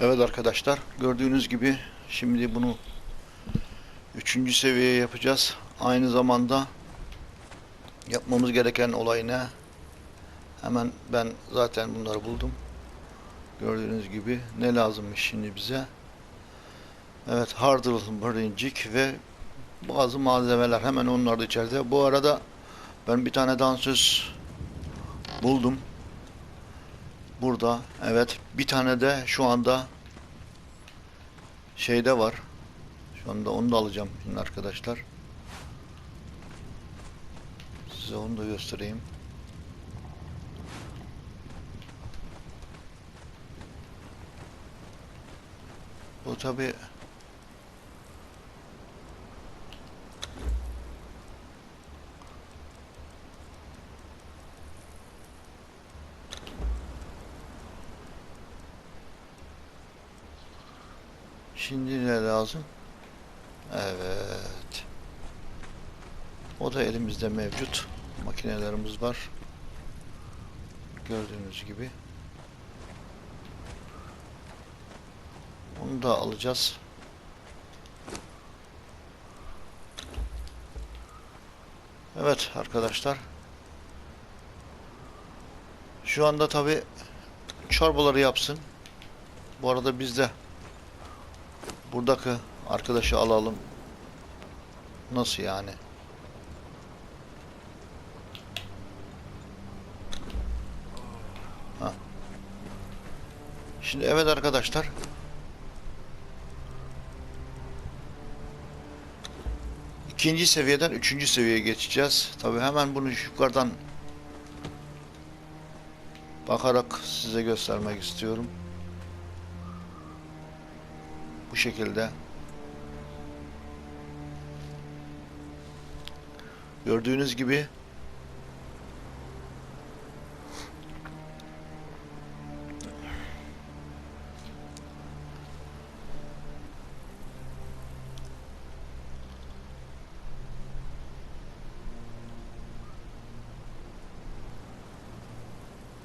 Evet arkadaşlar gördüğünüz gibi şimdi bunu üçüncü seviyeye yapacağız. Aynı zamanda yapmamız gereken olay ne? Hemen ben zaten bunları buldum. Gördüğünüz gibi ne lazımmış şimdi bize? Evet hardal birincik ve bazı malzemeler hemen onlar da içeride. Bu arada ben bir tane dansöz buldum. Burada evet bir tane de şu anda şeyde var. Şu anda onu da alacağım şimdi arkadaşlar. Size onu da göstereyim. Bu tabi Şimdi ne lazım? Evet. O da elimizde mevcut. Makinelerimiz var. Gördüğünüz gibi. Onu da alacağız. Evet arkadaşlar. Şu anda tabi çorbaları yapsın. Bu arada biz de buradaki arkadaşı alalım. Nasıl yani? Ha. Şimdi evet arkadaşlar. İkinci seviyeden üçüncü seviyeye geçeceğiz. Tabi hemen bunu yukarıdan bakarak size göstermek istiyorum. Bu şekilde. Gördüğünüz gibi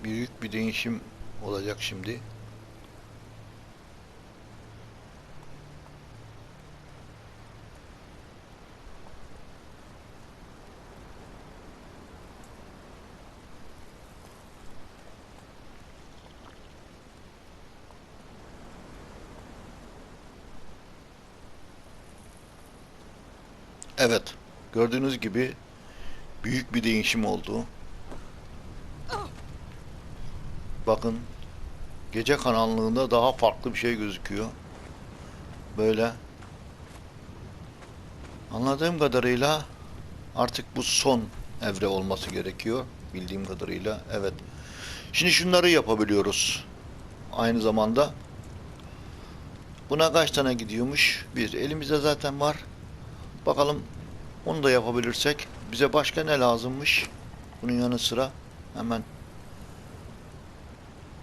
büyük bir değişim olacak şimdi. Evet, gördüğünüz gibi büyük bir değişim oldu. Bakın, gece karanlığında daha farklı bir şey gözüküyor. Böyle. Anladığım kadarıyla artık bu son evre olması gerekiyor. Bildiğim kadarıyla, evet. Şimdi şunları yapabiliyoruz. Aynı zamanda. Buna kaç tane gidiyormuş? Bir. Elimizde zaten var. Bakalım onu da yapabilirsek bize başka ne lazımmış? Bunun yanı sıra hemen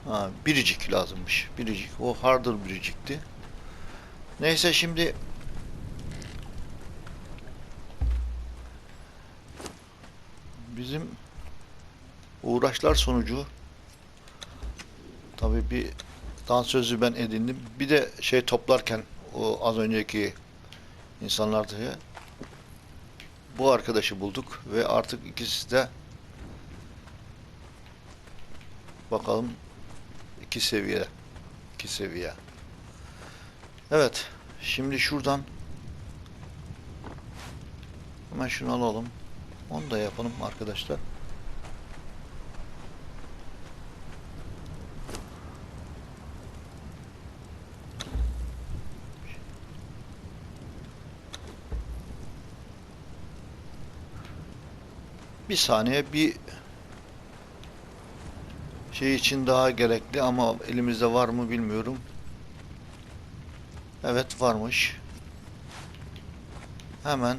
ha, biricik lazımmış. Biricik. O harder biricikti. Neyse şimdi bizim uğraşlar sonucu tabii bir dansözü ben edindim. Bir de şey toplarken o az önceki insanlar diye bu arkadaşı bulduk ve artık ikisi de bakalım iki seviye iki seviye. Evet şimdi şuradan hemen şunu alalım. Onu da yapalım arkadaşlar Bir saniye bir şey için daha gerekli ama elimizde var mı bilmiyorum. Evet varmış. Hemen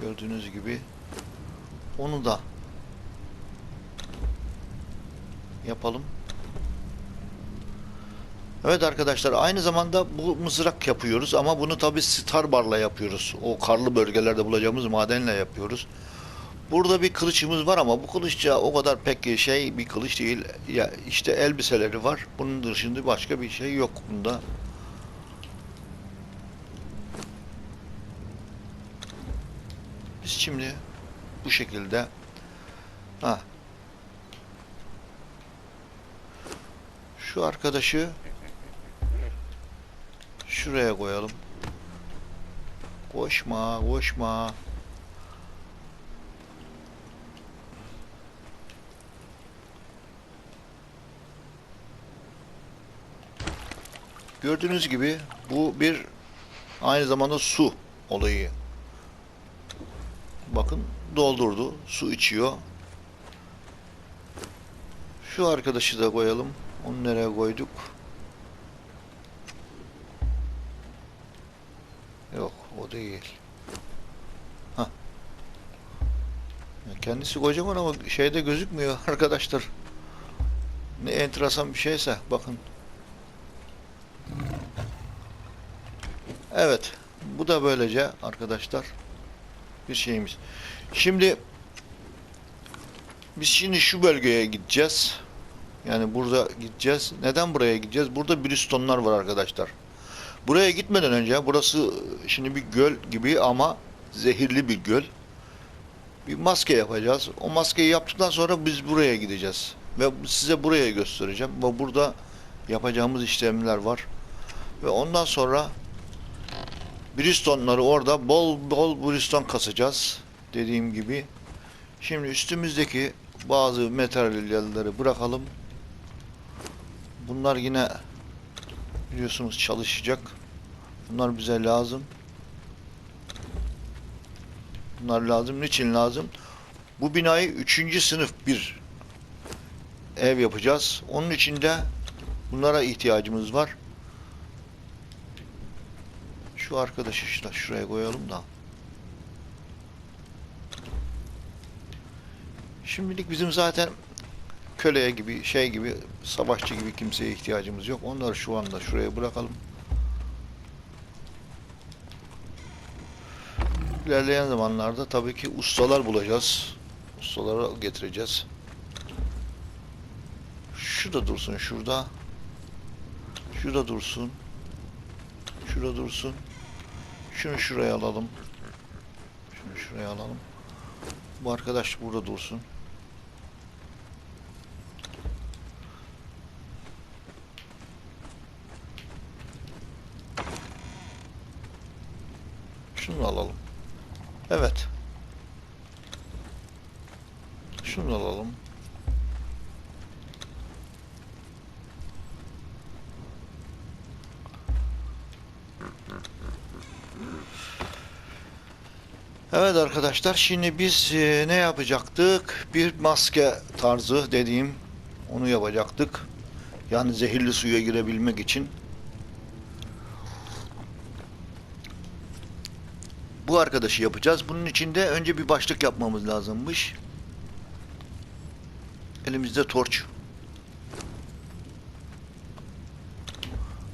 gördüğünüz gibi onu da yapalım. Evet arkadaşlar aynı zamanda bu mızrak yapıyoruz ama bunu tabi Starbar'la yapıyoruz. O karlı bölgelerde bulacağımız madenle yapıyoruz. Burada bir kılıçımız var ama bu kılıçça o kadar pek şey bir kılıç değil. Ya işte elbiseleri var. Bunun dışında başka bir şey yok bunda. Biz şimdi bu şekilde ha şu arkadaşı şuraya koyalım. Koşma, koşma. Gördüğünüz gibi bu bir aynı zamanda su olayı. Bakın doldurdu. Su içiyor. Şu arkadaşı da koyalım. Onu nereye koyduk? Kendisi kocaman ama şeyde gözükmüyor arkadaşlar. Ne enteresan bir şeyse bakın. Evet. Bu da böylece arkadaşlar bir şeyimiz. Şimdi biz şimdi şu bölgeye gideceğiz. Yani burada gideceğiz. Neden buraya gideceğiz? Burada bristonlar var arkadaşlar. Buraya gitmeden önce burası şimdi bir göl gibi ama zehirli bir göl. Bir maske yapacağız. O maskeyi yaptıktan sonra biz buraya gideceğiz. Ve size buraya göstereceğim. Ve burada yapacağımız işlemler var. Ve ondan sonra Bristonları orada bol bol Briston kasacağız. Dediğim gibi. Şimdi üstümüzdeki bazı materyalleri bırakalım. Bunlar yine biliyorsunuz çalışacak. Bunlar bize lazım. Bunlar lazım. Niçin lazım? Bu binayı 3. sınıf bir ev yapacağız. Onun için de bunlara ihtiyacımız var. Şu arkadaşı işte şuraya koyalım da. Şimdilik bizim zaten köleye gibi, şey gibi, savaşçı gibi kimseye ihtiyacımız yok. Onları şu anda şuraya bırakalım. İlerleyen zamanlarda tabii ki ustalar bulacağız. Ustaları getireceğiz. Şu da dursun şurada. Şurada dursun. Şurada dursun. Şunu şuraya alalım. Şunu şuraya alalım. Bu arkadaş burada dursun. Şunu da alalım. Evet. Şunu da alalım. Evet arkadaşlar şimdi biz e, ne yapacaktık? Bir maske tarzı dediğim onu yapacaktık. Yani zehirli suya girebilmek için. Bu arkadaşı yapacağız. Bunun için de önce bir başlık yapmamız lazımmış. Elimizde torç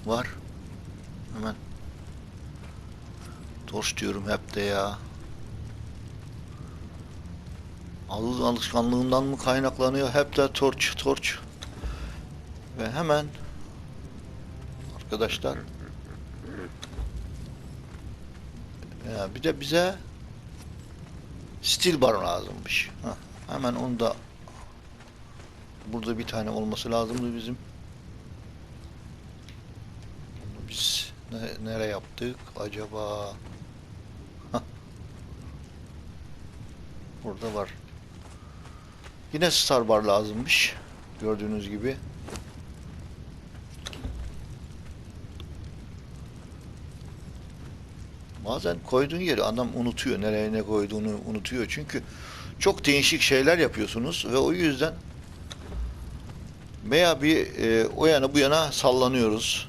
var. Hemen torç diyorum hep de ya. Alışkanlığından mı kaynaklanıyor? Hep de torç torç. Ve hemen arkadaşlar ya bir de bize stil bar lazımmış. Heh, hemen onu da burada bir tane olması lazımdı bizim. Bunu biz ne, nereye yaptık acaba? Hah. Burada var. Yine star bar lazımmış. Gördüğünüz gibi. Bazen koyduğun yeri adam unutuyor. Nereye ne koyduğunu unutuyor. Çünkü çok değişik şeyler yapıyorsunuz ve o yüzden veya bir e, o yana bu yana sallanıyoruz.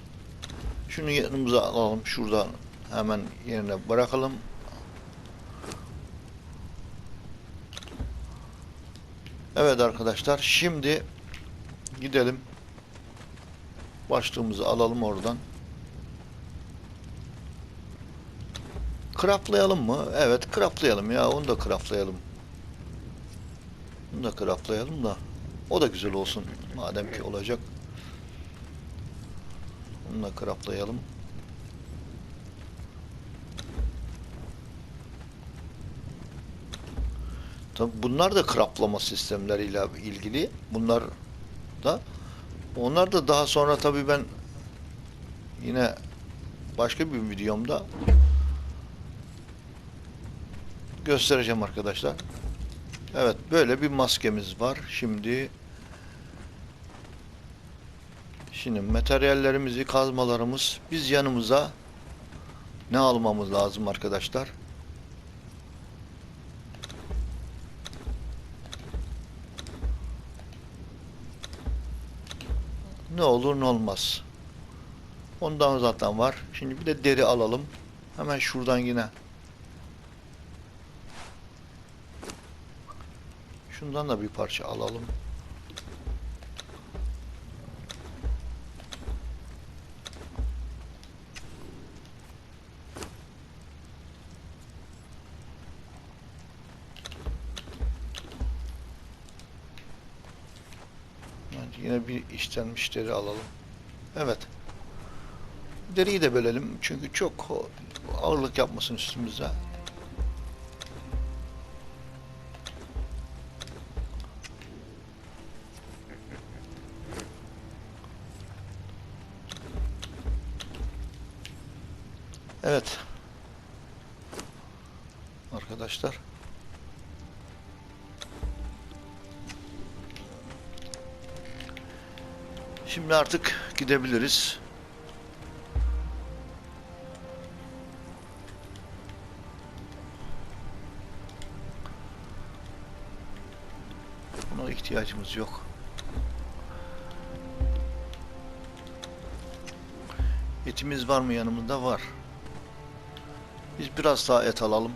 Şunu yanımıza alalım. Şuradan hemen yerine bırakalım. Evet arkadaşlar şimdi gidelim. Başlığımızı alalım oradan. Craftlayalım mı? Evet craftlayalım ya onu da craftlayalım. Bunu da craftlayalım da. O da güzel olsun. Madem ki olacak. Bunu da craftlayalım. Tabi bunlar da craftlama sistemleriyle ilgili. Bunlar da onlar da daha sonra tabi ben yine başka bir videomda göstereceğim arkadaşlar. Evet böyle bir maskemiz var. Şimdi şimdi materyallerimizi, kazmalarımız biz yanımıza ne almamız lazım arkadaşlar? Ne olur ne olmaz. Ondan zaten var. Şimdi bir de deri alalım. Hemen şuradan yine. Şundan da bir parça alalım. İşlenmiş deri alalım. Evet. Deriyi de bölelim çünkü çok ağırlık yapmasın üstümüze. Evet. Arkadaşlar. Şimdi artık gidebiliriz. Buna ihtiyacımız yok. Etimiz var mı yanımızda? Var. Biz biraz daha et alalım.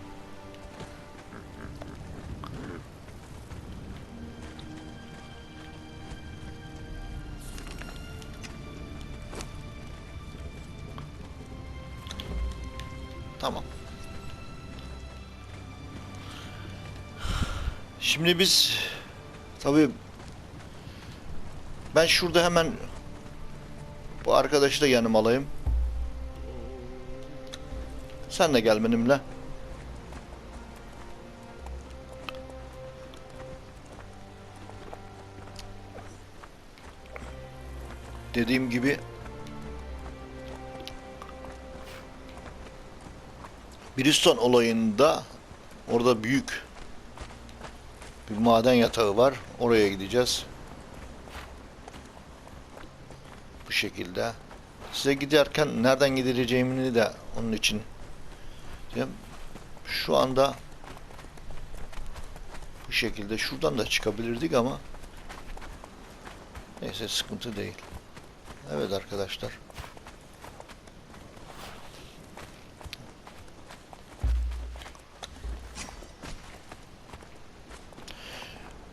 Şimdi biz tabii ben şurada hemen bu arkadaşı da yanıma alayım. Sen de gel benimle. Dediğim gibi Bridgestone olayında orada büyük bir maden yatağı var. Oraya gideceğiz. Bu şekilde. Size giderken nereden gidileceğimi de onun için şu anda bu şekilde şuradan da çıkabilirdik ama neyse sıkıntı değil. Evet arkadaşlar.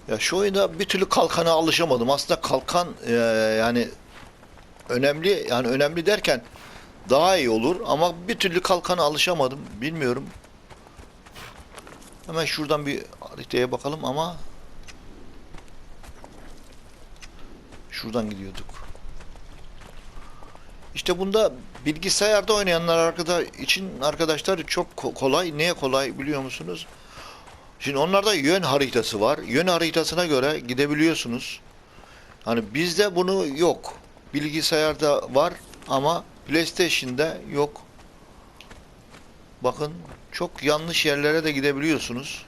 Ya şu oyunda bir türlü kalkana alışamadım. Aslında kalkan e, yani önemli yani önemli derken daha iyi olur ama bir türlü kalkana alışamadım. Bilmiyorum. Hemen şuradan bir haritaya bakalım ama şuradan gidiyorduk. İşte bunda bilgisayarda oynayanlar arkada için arkadaşlar çok ko- kolay. Neye kolay biliyor musunuz? Şimdi onlarda yön haritası var. Yön haritasına göre gidebiliyorsunuz. Hani bizde bunu yok. Bilgisayarda var ama PlayStation'da yok. Bakın çok yanlış yerlere de gidebiliyorsunuz.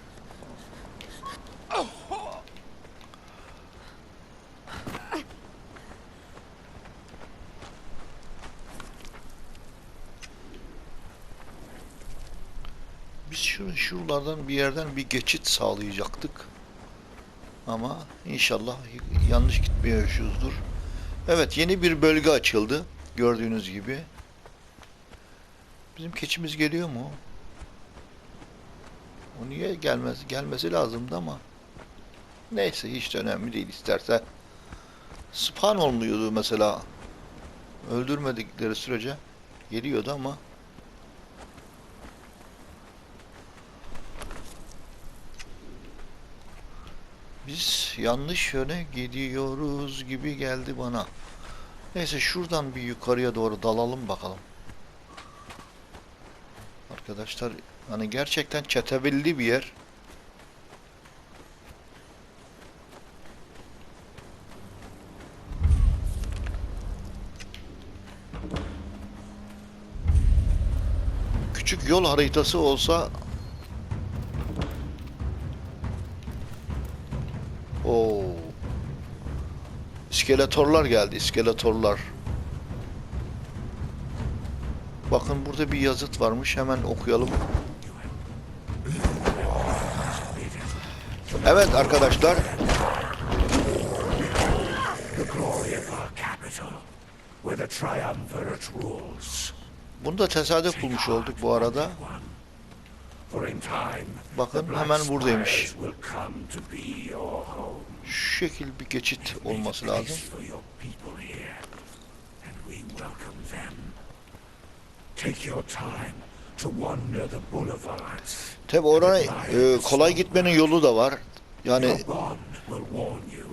Biz şu şuralardan bir yerden bir geçit sağlayacaktık. Ama inşallah yanlış gitmiyoruzdur. Evet yeni bir bölge açıldı. Gördüğünüz gibi. Bizim keçimiz geliyor mu? O niye gelmez? Gelmesi lazımdı ama. Neyse hiç de önemli değil isterse. Spawn olmuyordu mesela. Öldürmedikleri sürece geliyordu ama Biz yanlış yöne gidiyoruz gibi geldi bana. Neyse şuradan bir yukarıya doğru dalalım bakalım. Arkadaşlar hani gerçekten çetebilli bir yer. Küçük yol haritası olsa İskeletorlar geldi, iskeletorlar. Bakın burada bir yazıt varmış. Hemen okuyalım. Evet arkadaşlar. Bunu da tesadüf bulmuş olduk bu arada. Bakın hemen buradaymış. Şekil bir geçit olması lazım. Tabi oraya e, kolay gitmenin yolu da var. Yani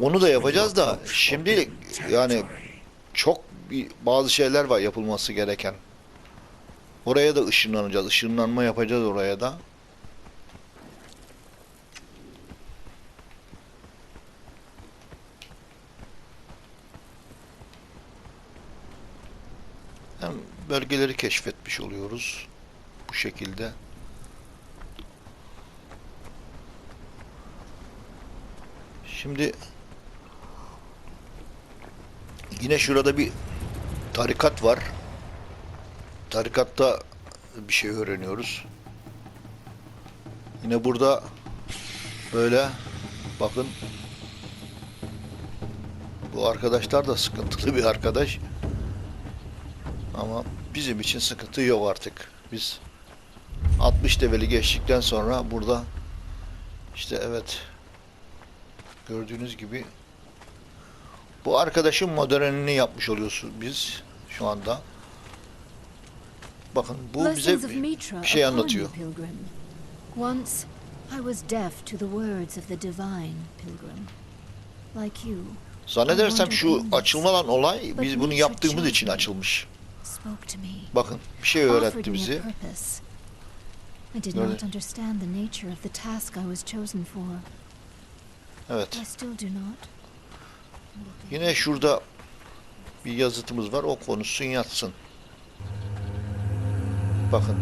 onu da yapacağız da şimdi yani çok bir, bazı şeyler var yapılması gereken. Oraya da ışınlanacağız. Işınlanma yapacağız oraya da. Bölgeleri keşfetmiş oluyoruz bu şekilde. Şimdi yine şurada bir tarikat var. Tarikatta bir şey öğreniyoruz. Yine burada böyle bakın bu arkadaşlar da sıkıntılı bir arkadaş. Ama bizim için sıkıntı yok artık. Biz 60 leveli geçtikten sonra burada işte evet gördüğünüz gibi bu arkadaşın modernini yapmış oluyoruz biz şu anda. Bakın bu bize bir şey anlatıyor. Once I was deaf to the words of the divine, Pilgrim. Like you, Zannedersem şu açılmadan olay biz bunu yaptığımız için açılmış. Bakın bir şey öğretti bizi. I did Öyle. not understand the nature of the task I was chosen for. Evet. I still do not. Yine şurada bir yazıtımız var. O konuşsun yatsın. Bakın.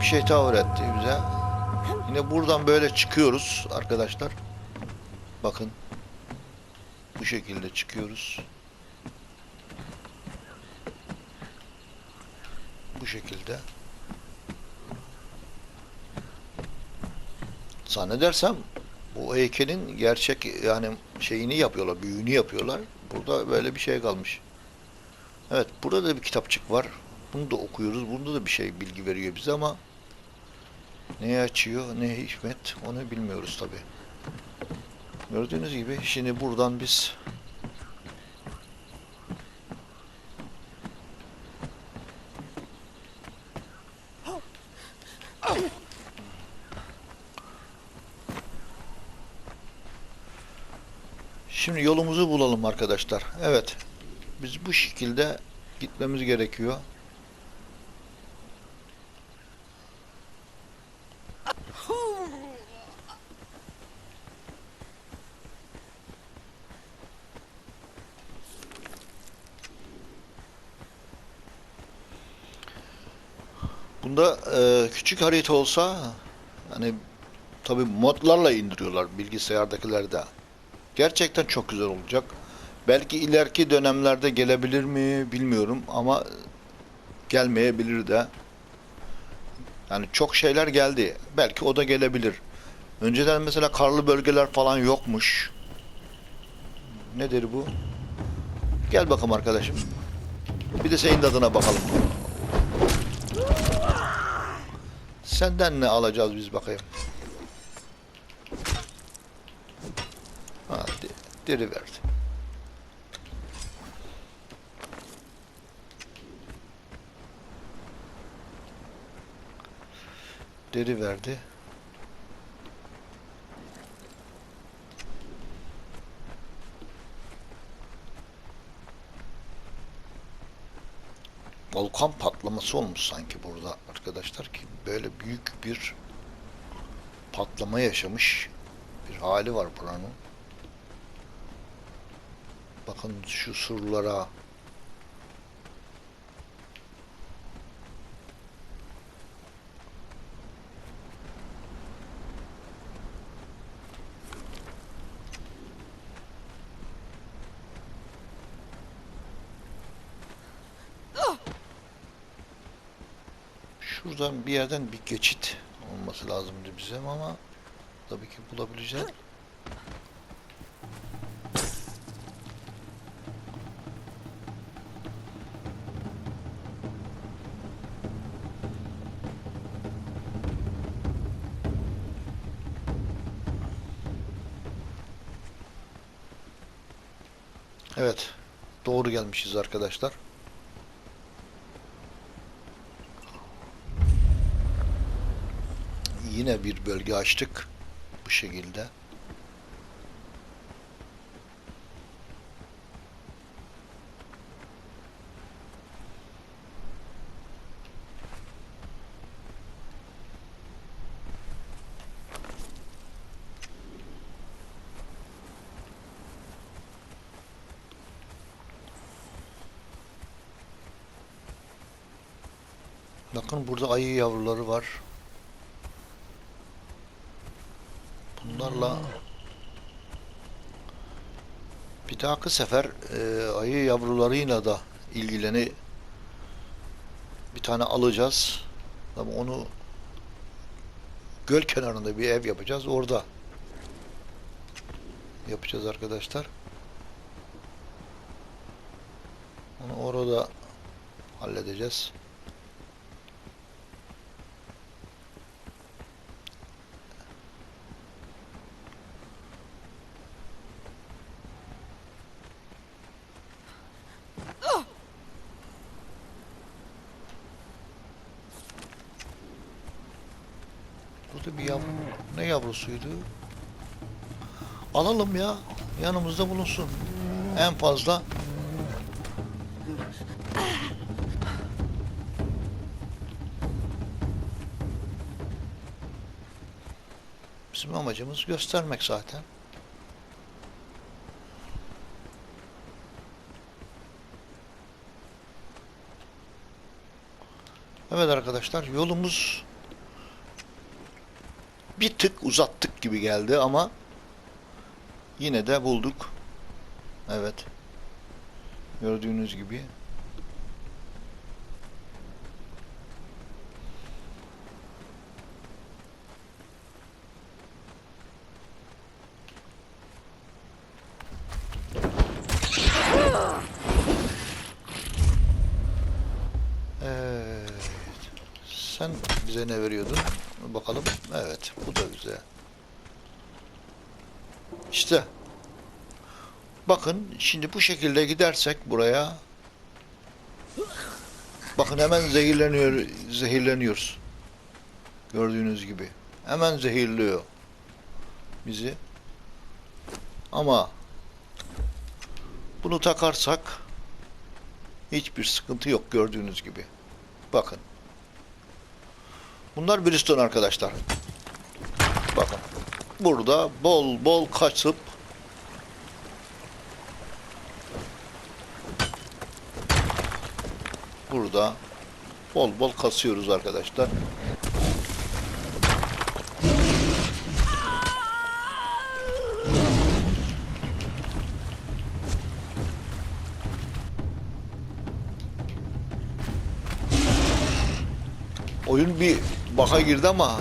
Bir şey daha öğretti bize. Yine buradan böyle çıkıyoruz arkadaşlar. Bakın. Bu şekilde çıkıyoruz. Bu şekilde. Zannedersem bu heykelin gerçek yani şeyini yapıyorlar, büyüğünü yapıyorlar. Burada böyle bir şey kalmış. Evet, burada da bir kitapçık var. Bunu da okuyoruz. Bunda da bir şey bilgi veriyor bize ama ne açıyor, ne hikmet onu bilmiyoruz tabi. Gördüğünüz gibi şimdi buradan biz Şimdi yolumuzu bulalım arkadaşlar. Evet. Biz bu şekilde gitmemiz gerekiyor. Bunda e, küçük harita olsa hani tabi modlarla indiriyorlar bilgisayardakiler de. Gerçekten çok güzel olacak. Belki ileriki dönemlerde gelebilir mi bilmiyorum ama gelmeyebilir de. Yani çok şeyler geldi. Belki o da gelebilir. Önceden mesela karlı bölgeler falan yokmuş. Nedir bu? Gel bakalım arkadaşım. Bir de senin tadına bakalım. Senden ne alacağız biz bakayım. Ha, deri verdi. Deri verdi. Volkan patlaması olmuş sanki burada arkadaşlar ki böyle büyük bir patlama yaşamış bir hali var buranın. Bakın şu surlara Şuradan bir yerden bir geçit olması lazımdı bize ama tabii ki bulabileceğiz. Evet, doğru gelmişiz arkadaşlar. Bir bölge açtık bu şekilde. Bakın burada ayı yavruları var. Bunlarla bir dahaki sefer e, ayı yavrularıyla da ilgileni bir tane alacağız. Ama onu göl kenarında bir ev yapacağız. Orada yapacağız arkadaşlar. Onu orada halledeceğiz. Burada bir yavru. Ne yavrusuydu? Alalım ya. Yanımızda bulunsun. En fazla Bizim amacımız göstermek zaten. Evet arkadaşlar yolumuz bir tık uzattık gibi geldi ama yine de bulduk. Evet. Gördüğünüz gibi. Evet. Sen bize ne veriyordun? Bakalım. Evet. Bu da güzel. İşte. Bakın şimdi bu şekilde gidersek buraya bakın hemen zehirleniyor zehirleniyoruz. Gördüğünüz gibi. Hemen zehirliyor bizi. Ama bunu takarsak hiçbir sıkıntı yok gördüğünüz gibi. Bakın. Bunlar Briston arkadaşlar. Bakın. Burada bol bol kaçıp burada bol bol kasıyoruz arkadaşlar. Oyun bir baka girdi ama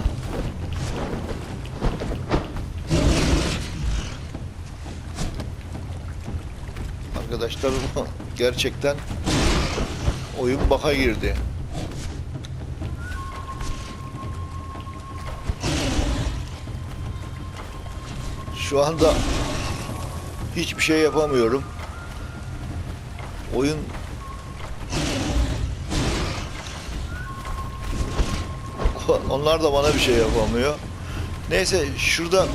arkadaşlar gerçekten oyun baka girdi. Şu anda hiçbir şey yapamıyorum. Oyun onlar da bana bir şey yapamıyor. Neyse şurada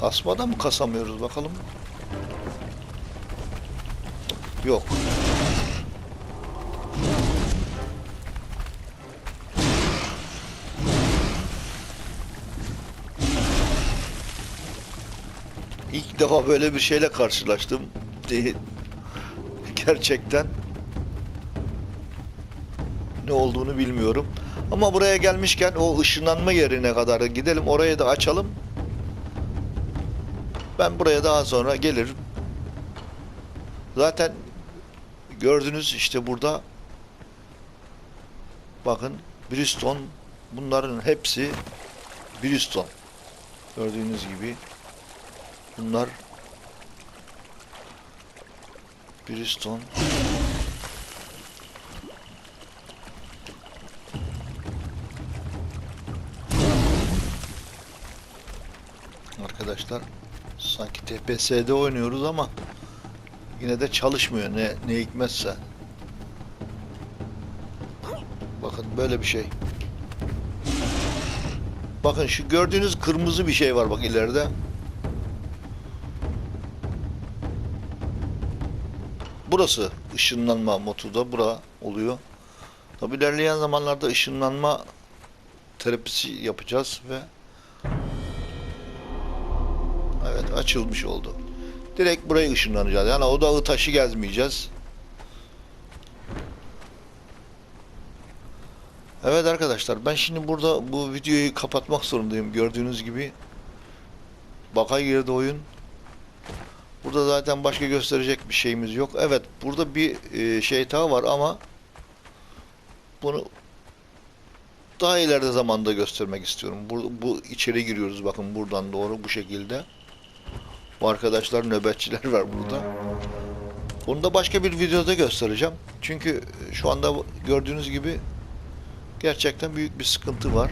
Kasmadan mı kasamıyoruz bakalım. Yok. İlk defa böyle bir şeyle karşılaştım. Gerçekten ne olduğunu bilmiyorum. Ama buraya gelmişken o ışınlanma yerine kadar gidelim. Orayı da açalım. Ben buraya daha sonra gelirim. Zaten gördünüz işte burada bakın Briston bunların hepsi Briston. Gördüğünüz gibi bunlar Briston. Arkadaşlar sanki TPS'de oynuyoruz ama yine de çalışmıyor ne ne hikmetse. Bakın böyle bir şey. Bakın şu gördüğünüz kırmızı bir şey var bak ileride. Burası ışınlanma motoda bura oluyor. Tabi ilerleyen zamanlarda ışınlanma terapisi yapacağız ve açılmış oldu. Direkt buraya ışınlanacağız. Yani o dağı taşı gezmeyeceğiz. Evet arkadaşlar ben şimdi burada bu videoyu kapatmak zorundayım. Gördüğünüz gibi baka girdi oyun. Burada zaten başka gösterecek bir şeyimiz yok. Evet burada bir e, şey daha var ama bunu daha ileride zamanda göstermek istiyorum. Bu, bu içeri giriyoruz bakın buradan doğru bu şekilde. Bu arkadaşlar nöbetçiler var burada. Bunu da başka bir videoda göstereceğim. Çünkü şu anda gördüğünüz gibi gerçekten büyük bir sıkıntı var.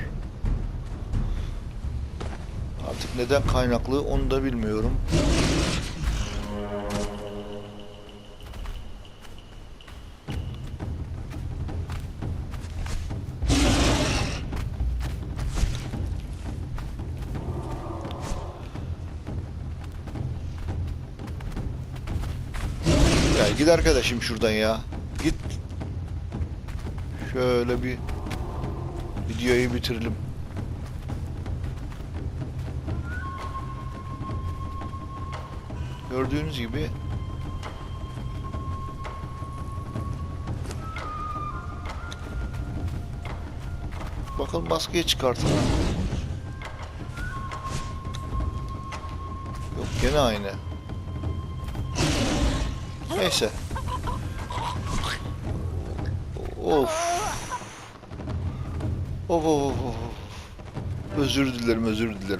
Artık neden kaynaklı onu da bilmiyorum. Ya git arkadaşım şuradan ya. Git. Şöyle bir videoyu bitirelim. Gördüğünüz gibi Bakalım maskeyi çıkartalım. Yok gene aynı. Neyse. Of. Of of of. Özür dilerim, özür dilerim.